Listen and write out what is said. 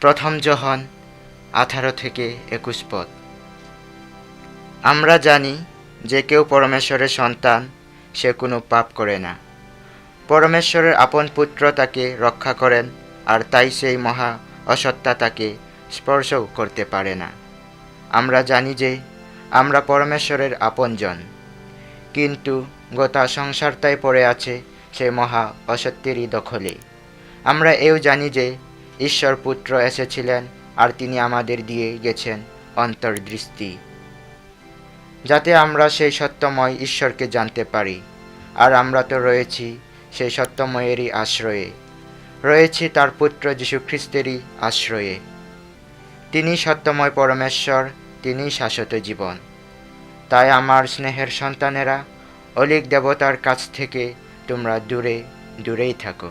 প্রথম জহন আঠারো থেকে একুশ পদ। আমরা জানি যে কেউ পরমেশ্বরের সন্তান, সে কোনো পাপ করে না। পরমেশ্বরের আপন পুত্র তাকে রক্ষা করেন আর তাই সেই মহা অসত্তা তাকে স্পর্শও করতে পারে না। আমরা জানি যে আমরা পরমেশ্বরের আপনজন। কিন্তু গোটা সংসারটাই পড়ে আছে সে মহা অসত্যেরই দখলে। আমরা এও জানি যে ঈশ্বর পুত্র এসেছিলেন আর তিনি আমাদের দিয়ে গেছেন অন্তর্দৃষ্টি। যাতে আমরা সেই সত্যময় ঈশ্বরকে জানতে পারি। আর আমরা তো রয়েছি সেই সত্যময়েরই আশ্রয়ে। রয়েছি তার পুত্র যীশুখ্রিস্টেরই আশ্রয়ে। তিনি সত্যময় পরমেশ্বর, তিনি শাশ্বত জীবন। তাই আমার স্নেহের সন্তানেরা, অলিক দেবতার কাছ থেকে তোমরা দূরে, দূরেই থাকো।